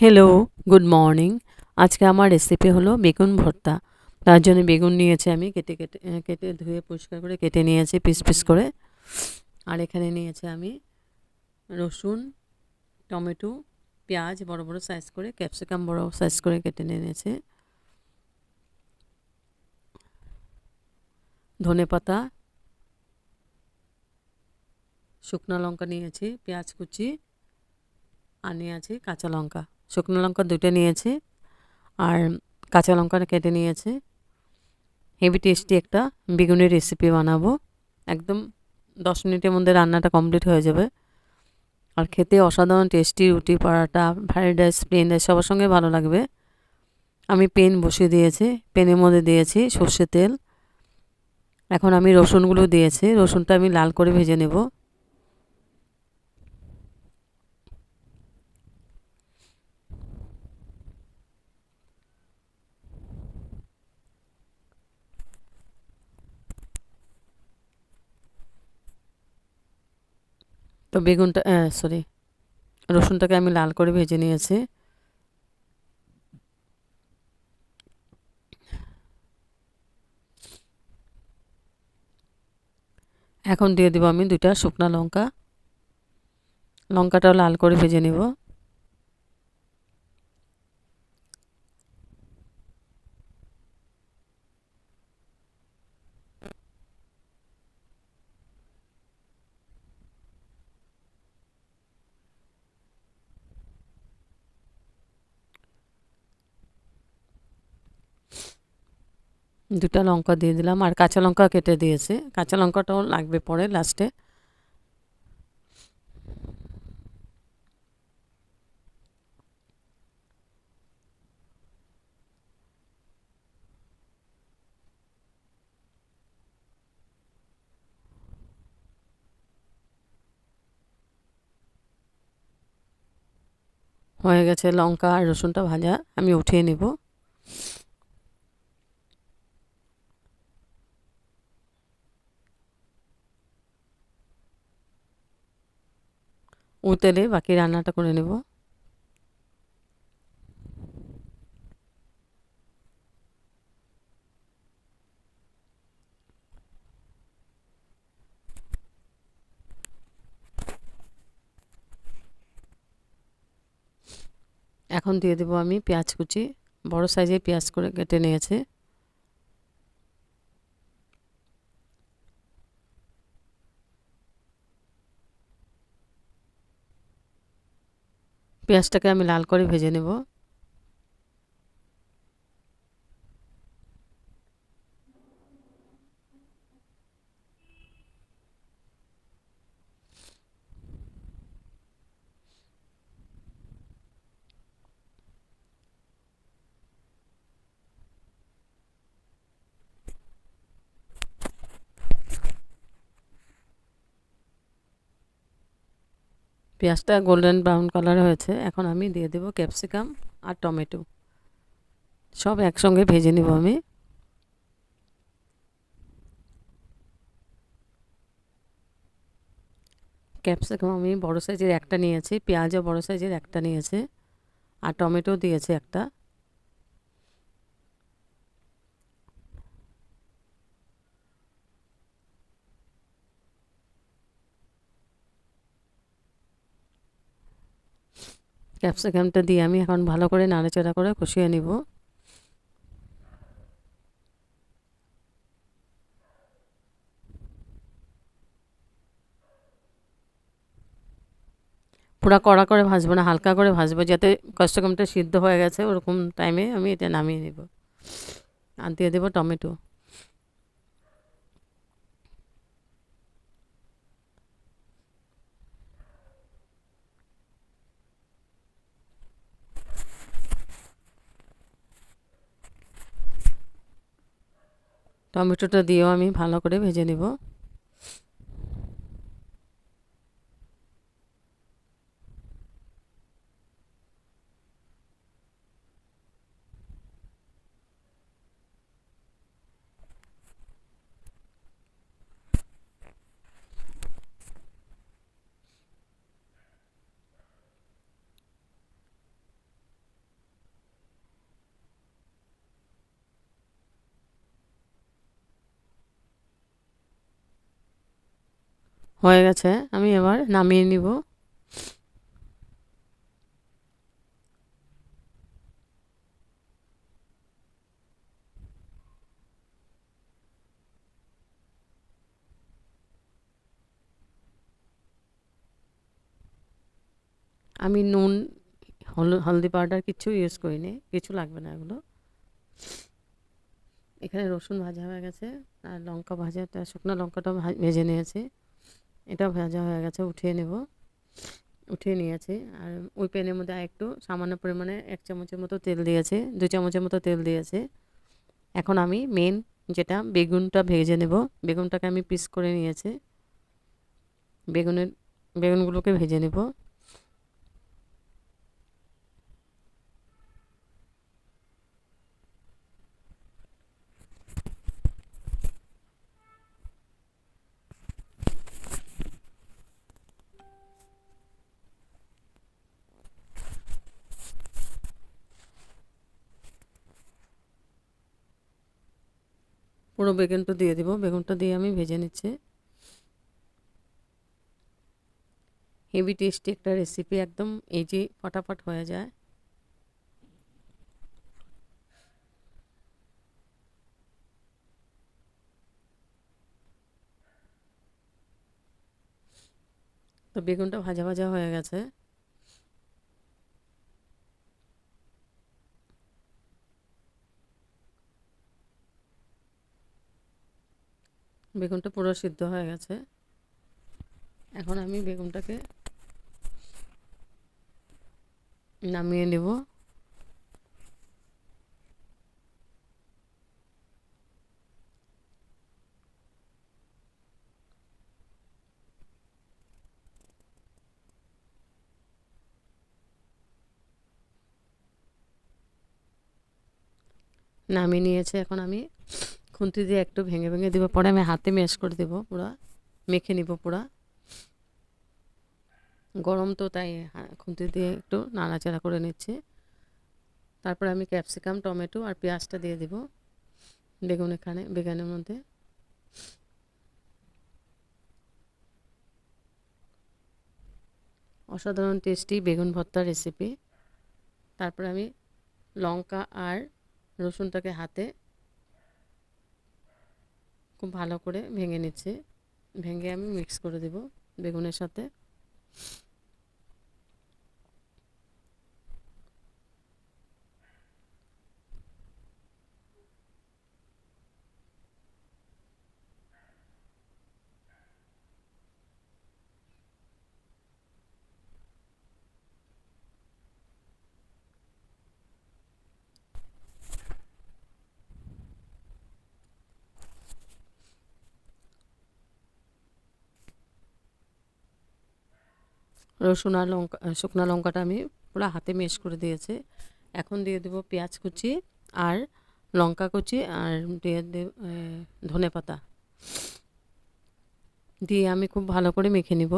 Hello good morning আজকে আমার recipe হলো বেগুন ভর্তা। তার জন্য বেগুন নিয়েছি আমি, কেটে কেটে কেটে ধুয়ে পরিষ্কার করে কেটে নিয়েছি পিস পিস করে। আর এখানে নিয়েছি আমি রসুন, টমেটো, পেঁয়াজ বড় বড় সাইজ করে ক্যাপসিকাম বড় সাইজ করে কেটে নিয়ে নিয়েছি। ধনে পাতা, শুকনো লঙ্কা নিয়েছি, পেঁয়াজ কুচি, আর নিয়েছি কাঁচা লঙ্কা। শুকনো লঙ্কা দুটো নিয়েছি আর কাঁচা লঙ্কাটা কেটে নিয়েছি। হেভি টেস্টি একটা বেগুনের রেসিপি বানাবো। একদম দশ মিনিটের মধ্যে রান্নাটা কমপ্লিট হয়ে যাবে। আর খেতে অসাধারণ টেস্টি রুটি, paratha fried rice plain rice সবার সঙ্গে ভালো লাগবে। আমি পেন বসিয়ে দিয়েছি, পেনের মধ্যে দিয়েছি সর্ষে তেল। এখন আমি রসুনগুলো দিয়েছি, রসুনটা আমি লাল করে ভেজে নেব। তো বেগুনটা সরি রসুনটাকে আমি লাল করে ভেজে নিয়েছি। এখন দিয়ে দেবো আমি দুইটা শুকনা লঙ্কা। লঙ্কাটাও লাল করে ভেজে নেব। দুটা লঙ্কা দিয়ে দিলাম আর কাঁচা লঙ্কা কেটে দিয়েছে। কাঁচা লঙ্কাটাও লাগবে পরে লাস্টে হয়ে গেছে লঙ্কা আর রসুনটা ভাজা, আমি উঠিয়ে নেব। উতেলে বাকি রান্নাটা করে নেব। এখন দিয়ে দেবো আমি পেঁয়াজ কুচি। বড় সাইজে পেঁয়াজ করে কেটে নিয়েছে। পেঁয়াজটাকে আমি লাল করে ভেজে নেব। পেঁয়াজটা গোল্ডেন ব্রাউন কালার হয়েছে। এখন আমি দিয়ে দেবো ক্যাপসিকাম আর টমেটো সব একসঙ্গে ভেজে নেব আমি। ক্যাপসিকাম আমি বড় সাইজের একটা নিয়েছি, পেঁয়াজও বড় সাইজের একটা নিয়েছে, আর টমেটো দিয়েছে একটা। ক্যাপসিকামটা দিয়ে আমি এখন ভালো করে নাড়াচাড়া করে কষিয়ে নিব। পুরো কড়া করে ভাজবো না, হালকা করে ভাজবো যাতে ক্যাপসিকামটা সিদ্ধ হয়ে গেছে, ওরকম টাইমে আমি এটা নামিয়ে নেব। আর দিয়ে দেবো টমেটো। টমেটোটা দিয়েও আমি ভালো করে ভেজে নেব। হয়ে গেছে, আমি এবার নামিয়ে নিব। আমি নুন, হল- হলদি পাউডার কিছু ইউজ করিনি, কিছু লাগবে না এগুলো। এখানে রসুন ভাজা হয়ে গেছে, আর লঙ্কা ভাজা একটা শুকনো লঙ্কাটা ভেজে নিয়েছি। এটা ভাজা হয়ে গেছে, উঠিয়ে নেব। উঠিয়ে নিয়েছি। আর ওই প্যানের মধ্যে একটু সামান্য পরিমাণে এক চামচের মতো তেল দিয়েছে, দু চামচের মতো তেল দিয়েছে। এখন আমি মেন যেটা বেগুনটা ভেজে নেব, বেগুনটাকে আমি পিস করে নিয়েছি। বেগুনের, বেগুনগুলোকে ভেজে নেব। পুরো বেগুনটা দিয়ে দিব। বেগুনটা দিয়ে আমি ভেজে নিচ্ছি। হেভি টেস্টি একটা রেসিপি একদম এই যে ফটাফট হয়ে যায়। তো বেগুনটা ভাজা ভাজা হয়ে গেছে। বেগুনটা পুরো সিদ্ধ হয়ে গেছে। এখন আমি বেগুনটাকে নামিয়ে নেব। নামিয়ে নিয়েছে। এখন আমি খুন্তি দিয়ে একটু ভেঙে ভেঙে দিব। পরে আমি হাতে ম্যাশ করে দেবো পুরা। মেখে নিব পুরা। গরম তো তাই হা- খুন্তি দিয়ে একটু নাড়াচাড়া করে নিচ্ছি। তারপর আমি ক্যাপসিকাম, টমেটো আর পেঁয়াজটা দিয়ে দিব বেগুন এখানে, বেগুনের মধ্যে। অসাধারণ টেস্টি বেগুন ভর্তার রেসিপি তারপর আমি লঙ্কা আর রসুনটাকে হাতে খুব ভালো করে ভেঙে নিচ্ছি। ভেঙে আমি মিক্স করে দেব বেগুনের সাথে। রসুন আর লঙ্কা শুকনো লঙ্কাটা আমি পুরো হাতে মেশ করে দিয়েছি। এখন দিয়ে দেবো পেঁয়াজ কুচি আর লঙ্কা কুচি আর দিয়ে দেব ধনে পাতা। দিয়ে আমি খুব ভালো করে মেখে নিব।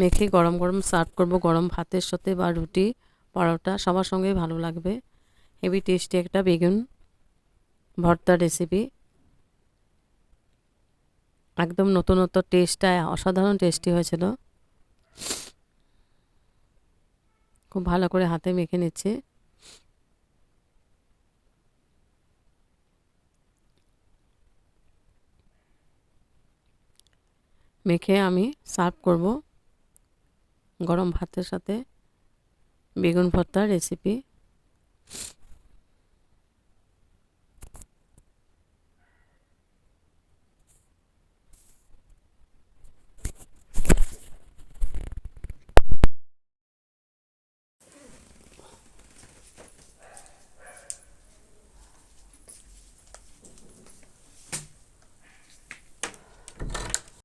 মেখে গরম গরম সার্ভ করব। গরম ভাতের সাথে বা রুটি, পরোটা সবার সঙ্গেই ভালো লাগবে। হেভি টেস্টি একটা বেগুন ভর্তা রেসিপি একদম নতুনত্ব টেস্টটা অসাধারণ টেস্টি হয়েছিল। খুব ভালো করে হাতে মেখে নিচ্ছি। মেখে আমি সার্ভ করব গরম ভাতের সাথে বেগুন ভর্তার রেসিপি